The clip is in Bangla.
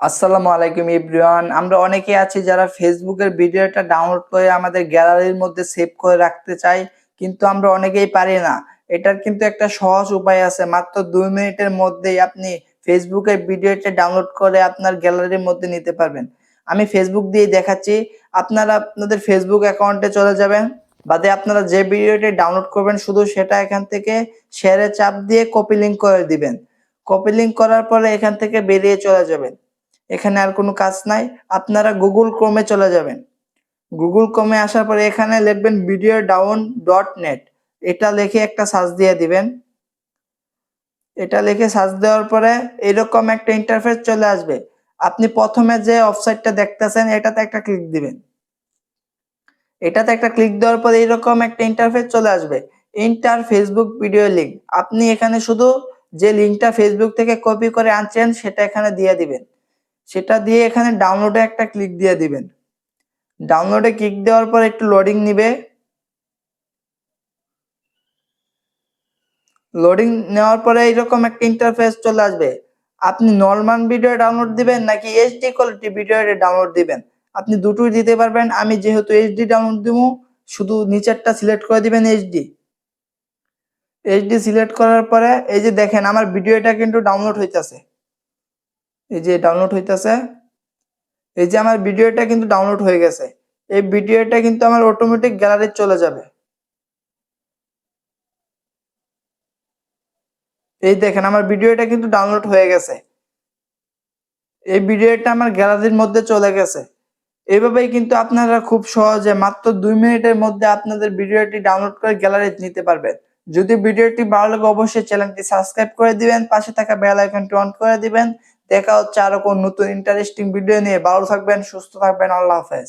আসসালামু আলাইকুম ইব্রিয়ান আমরা অনেকে আছি যারা ফেসবুকের ভিডিওটা ডাউনলোড করে আমাদের গ্যালারির মধ্যে সেভ করে রাখতে চাই, কিন্তু আমরা অনেকেই পারি না। এটার কিন্তু একটা সহজ উপায় আছে। মাত্র দুই মিনিটের মধ্যেই আপনি ফেসবুকের ভিডিওটা ডাউনলোড করে আপনার গ্যালারির মধ্যে নিতে পারবেন। আমি ফেসবুক দিয়ে দেখাচ্ছি। আপনারা আপনাদের ফেসবুক অ্যাকাউন্টে চলে যাবেন। বাদে আপনারা যে ভিডিওটি ডাউনলোড করবেন, শুধু সেটা এখান থেকে শেয়ারে চাপ দিয়ে কপি লিঙ্ক করে দিবেন। কপি লিঙ্ক করার পরে এখান থেকে বেরিয়ে চলে যাবেন। এখানে আর কোনো কাজ নাই। আপনারা গুগল ক্রোমে চলে যাবেন। গুগল ক্রোমে আসার পরে এখানে লিখবেন ভিডিও ডাউন ডট নেট এটা লিখে একটা সার্চ দিয়ে দিবেন। এটা লিখে সার্চ দেওয়ার পরে এরকম একটা ইন্টারফেস চলে আসবে। আপনি প্রথমে যে ওয়েবসাইটটা দেখতেছেন, এটাতে একটা ক্লিক দিবেন। এটাতে একটা ক্লিক দেওয়ার পরে এরকম একটা ইন্টারফেস চলে আসবে। ইন্টার ফেসবুক ভিডিও লিঙ্ক আপনি এখানে শুধু যে লিঙ্কটা ফেসবুক থেকে কপি করে আনছেন, সেটা এখানে দিয়ে দিবেন। সেটা দিয়ে এখানে ডাউনলোডে একটা ক্লিক দিয়ে দিবেন। ডাউনলোডে ক্লিক দেওয়ার পর একটু লোডিং নিবে। লোডিং নেওয়ার পরে এইরকম একটা ইন্টারফেস চলে আসবে। আপনি নর্মাল ভিডিও ডাউনলোড দিবেন নাকি এইচডি কোয়ালিটি ভিডিও ডাউনলোড দিবেন? আপনি দুটোই দিতে পারবেন। আমি যেহেতু এইচডি ডাউনলোড দিব, শুধু নিচেরটা সিলেক্ট করে দিবেন এইচডি এইচডি সিলেক্ট করার পরে এই যে দেখেন, আমার ভিডিওটা কিন্তু ডাউনলোড হইতাছে। এই যে ডাউনলোড হইতাছে, এই যে আমার ভিডিওটা কিন্তু ডাউনলোড হয়ে গেছে, এই ভিডিওটা কিন্তু আমার অটোমেটিক গ্যালারি চলে যাবে। এই দেখেন আমার ভিডিওটা কিন্তু ডাউনলোড হয়ে গেছে, এই ভিডিওটা আমার গ্যালারির মধ্যে চলে গেছে। এইভাবেই কিন্তু আপনারা খুব সহজে মাত্র দুই মিনিটের মধ্যে আপনাদের ভিডিওটি ডাউনলোড করে গ্যালারি নিতে পারবেন। যদি ভিডিওটি ভালো লাগে অবশ্যই চ্যানেলটি সাবস্ক্রাইব করে দিবেন, পাশে থাকা বেল আইকনটি অন করে দিবেন। দেখা হচ্ছে আরও কোন নতুন ইন্টারেস্টিং ভিডিও নিয়ে। ভালো থাকবেন সুস্থ থাকবেন আল্লাহ হাফেজ।